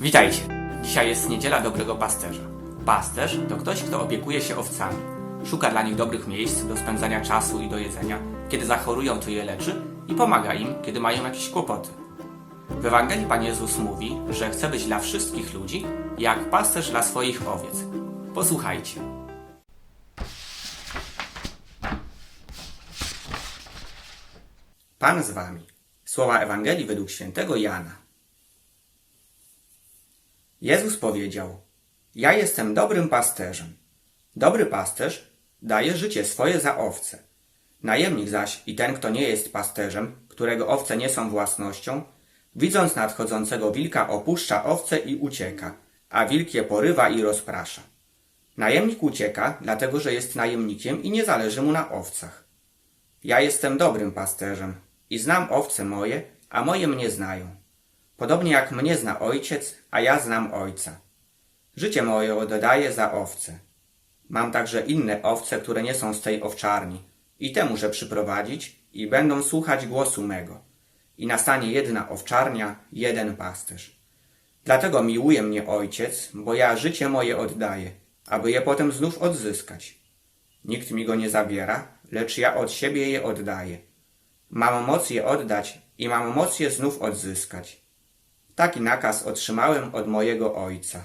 Witajcie. Dzisiaj jest niedziela dobrego pasterza. Pasterz to ktoś, kto opiekuje się owcami. Szuka dla nich dobrych miejsc do spędzania czasu i do jedzenia. Kiedy zachorują, to je leczy i pomaga im, kiedy mają jakieś kłopoty. W Ewangelii Pan Jezus mówi, że chce być dla wszystkich ludzi jak pasterz dla swoich owiec. Posłuchajcie. Pan z wami. Słowa Ewangelii według świętego Jana. Jezus powiedział: Ja jestem dobrym pasterzem. Dobry pasterz daje życie swoje za owce. Najemnik zaś i ten, kto nie jest pasterzem, którego owce nie są własnością, widząc nadchodzącego wilka, opuszcza owce i ucieka, a wilk je porywa i rozprasza. Najemnik ucieka, dlatego że jest najemnikiem i nie zależy mu na owcach. Ja jestem dobrym pasterzem i znam owce moje, a moje mnie znają. Podobnie jak mnie zna ojciec, a ja znam ojca. Życie moje oddaję za owce. Mam także inne owce, które nie są z tej owczarni. I te muszę przyprowadzić i będą słuchać głosu mego. I nastanie jedna owczarnia, jeden pasterz. Dlatego miłuje mnie ojciec, bo ja życie moje oddaję, aby je potem znów odzyskać. Nikt mi go nie zabiera, lecz ja od siebie je oddaję. Mam moc je oddać i mam moc je znów odzyskać. Taki nakaz otrzymałem od mojego ojca.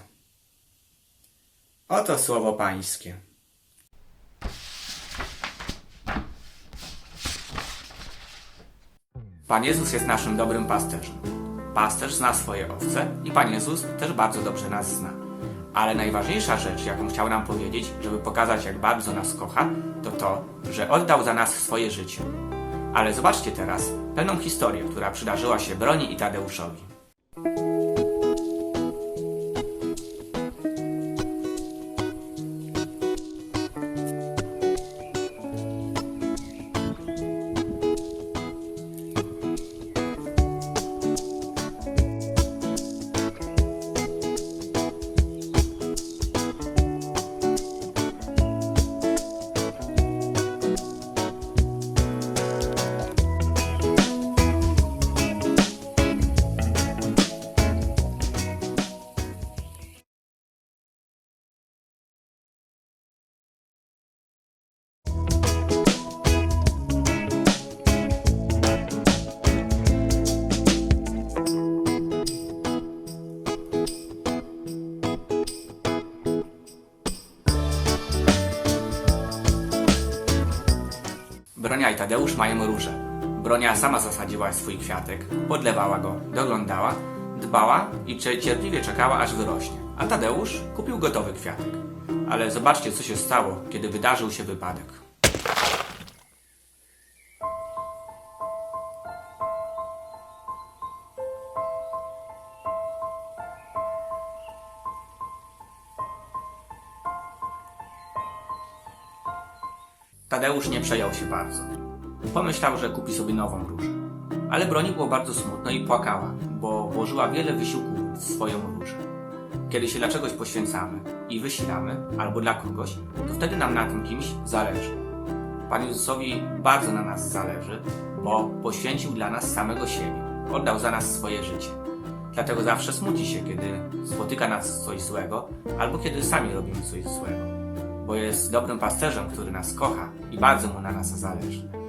Oto słowo pańskie. Pan Jezus jest naszym dobrym pasterzem. Pasterz zna swoje owce i Pan Jezus też bardzo dobrze nas zna. Ale najważniejsza rzecz, jaką chciał nam powiedzieć, żeby pokazać, jak bardzo nas kocha, to to, że oddał za nas swoje życie. Ale zobaczcie teraz pewną historię, która przydarzyła się Broni i Tadeuszowi. Bronia i Tadeusz mają róże. Bronia sama zasadziła swój kwiatek, podlewała go, doglądała, dbała i cie- cierpliwie czekała, aż wyrośnie. A Tadeusz kupił gotowy kwiatek. Ale zobaczcie, co się stało, kiedy wydarzył się wypadek. Tadeusz nie przejął się bardzo. Pomyślał, że kupi sobie nową różę. Ale Broni było bardzo smutno i płakała, bo włożyła wiele wysiłku w swoją różę. Kiedy się dla czegoś poświęcamy i wysilamy, albo dla kogoś, to wtedy nam na tym kimś zależy. Panu Jezusowi bardzo na nas zależy, bo poświęcił dla nas samego siebie. Oddał za nas swoje życie. Dlatego zawsze smuci się, kiedy spotyka nas coś złego, albo kiedy sami robimy coś złego bo jest dobrym pasterzem, który nas kocha i bardzo mu na nas zależy.